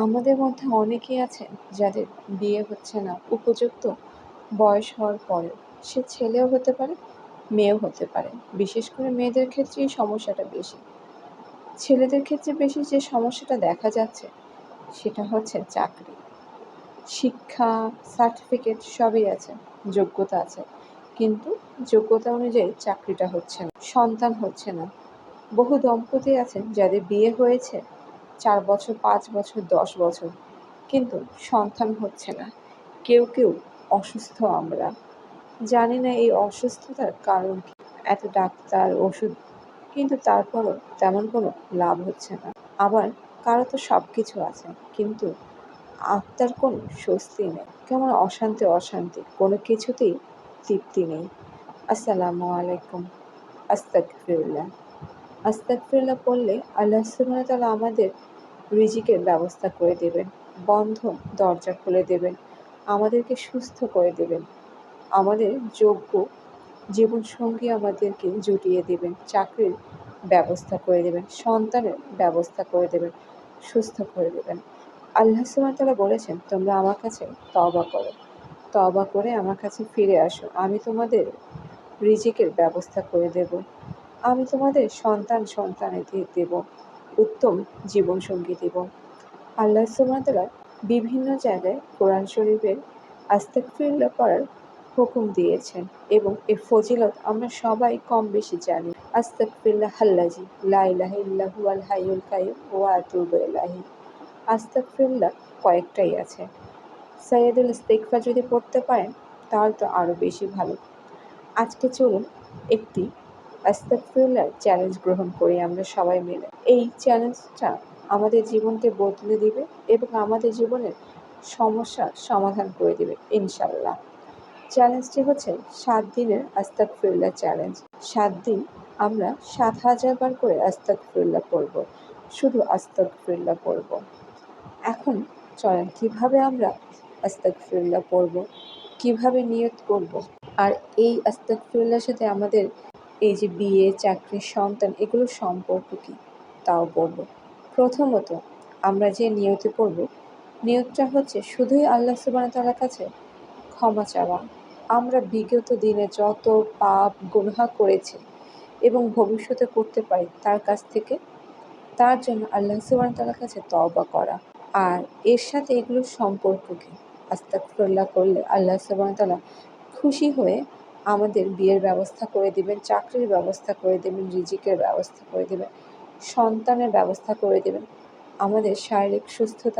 আমাদের মধ্যে অনেকেই আছেন যাদের বিয়ে হচ্ছে না, উপযুক্ত বয়স হওয়ার পরেও। সে ছেলেও হতে পারে, মেয়েও হতে পারে। বিশেষ করে মেয়েদের ক্ষেত্রে এই সমস্যাটা বেশি। ছেলেদের ক্ষেত্রে বেশি যে সমস্যাটা দেখা যাচ্ছে, সেটা হচ্ছে চাকরি। শিক্ষা সার্টিফিকেট সবই আছে, যোগ্যতা আছে। কিন্তু যোগ্যতা অনুযায়ী চাকরিটা হচ্ছে না, সন্তান হচ্ছে না। বহু দম্পতি আছেন যাদের বিয়ে হয়েছে চার বছর, পাঁচ বছর, দশ বছর। কিন্তু সন্তান হচ্ছে না। কেউ কেউ অসুস্থ আমরা। জানি না এই অসুস্থতার কারণ কি। এত ডাক্তার, ওষুধ, কিন্তু তারপরও তেমন কোনো লাভ হচ্ছে না। আবার কারও তো সব কিছু আছে, কিন্তু আত্মার কোনো স্বস্তি নেই। কেমন অশান্তি অশান্তি, কোনো কিছুতেই তৃপ্তি নেই। আসসালামু আলাইকুম। আস্তাগফিরুল্লাহ। আস্তাগফিরুল্লাহ পড়লে আল্লাহ সুবহানাহু তাআলা আমাদের রিজিকের ব্যবস্থা করে দেবেন বন্ধ দরজা খুলে দেবেন, আমাদেরকে সুস্থ করে দেবেন, আমাদের যোগ্য জীবনসঙ্গী আমাদেরকে জুটিয়ে দেবেন, চাকরির ব্যবস্থা করে দেবেন, সন্তানের ব্যবস্থা করে দেবেন, সুস্থ করে দেবেন। আল্লাহ সুবহানাহু বলেছেন, তোমরা আমার কাছে তওবা করো, তওবা করে আমার কাছে ফিরে আসো। আমি তোমাদের রিজিকের ব্যবস্থা করে দেব। আমি তোমাদের সন্তান সন্তানেদের দেব, উত্তম জীবনসঙ্গী দেব। আল্লাহ সুবহানাহু বিভিন্ন জায়গায় কোরআন শরীফের আস্তাগফিরুল্লাহ পড়ার হুকুম দিয়েছেন এবং এর ফজিলত আমরা সবাই কম বেশি জানি। আস্তাগফিরুল্লাহ আল্লাজি লা ইলাহা ইল্লাহু আল হাইয়ুল কাইয়ুম ওয়া আতুবু ইলাইহি। আস্তাগফিরুল্লাহ কয়েকটাই আছে। সাইয়্যিদুল ইস্তিগফার যদি পড়তে পারেন তাহলে তো আরও বেশি ভালো। আজকে চলুন একটি আস্তাগফিরুল্লাহ চ্যালেঞ্জ গ্রহণ করি আমরা সবাই মিলে। এই চ্যালেঞ্জটা আমাদের জীবনকে বদলে দিবে এবং আমাদের জীবনের সমস্যার সমাধান করে দেবে ইনশাল্লাহ চ্যালেঞ্জটি হচ্ছে সাত দিনের আস্তাগফিরুল্লাহ চ্যালেঞ্জ সাত দিন আমরা সাত হাজার বার করে আস্তাগফিরুল্লাহ পড়ব, শুধু আস্তাগফিরুল্লাহ পড়ব। এখন চলেন, কীভাবে আমরা আস্তাগফিরুল্লাহ পড়ব, কীভাবে নিয়ত করব? আর এই আস্তাগফিরুল্লাহর সাথে আমাদের এই যে বিয়ে, চাকরি, সন্তান এগুলোর সম্পর্ক কী? তাও পড়ব প্রথমত, আমরা যে নিয়তে পড়ব, নিয়তটা হচ্ছে শুধুই আল্লাহ সুবহানাহু তাআলার কাছে? ক্ষমা চাওয়া। আমরা বিগত দিনে যত পাপ, গুনহা করেছি এবং ভবিষ্যতে করতে পারি তার কাছ থেকে, তার জন্য আল্লাহ সুবহানাহু তাআলার কাছে তওবা করা। আর এর সাথে এগুলোর সম্পর্ক কী? আস্তাগফিরুল্লাহ করলে আল্লাহ সুবহানাহু তাআলা খুশি হয়ে আমাদের বিয়ের ব্যবস্থা করে দেবেন, চাকরির ব্যবস্থা করে দেবেন, রিজিকের ব্যবস্থা করে দেবেন, সন্তানের ব্যবস্থা করে দেবেন, আমাদের শারীরিক সুস্থতা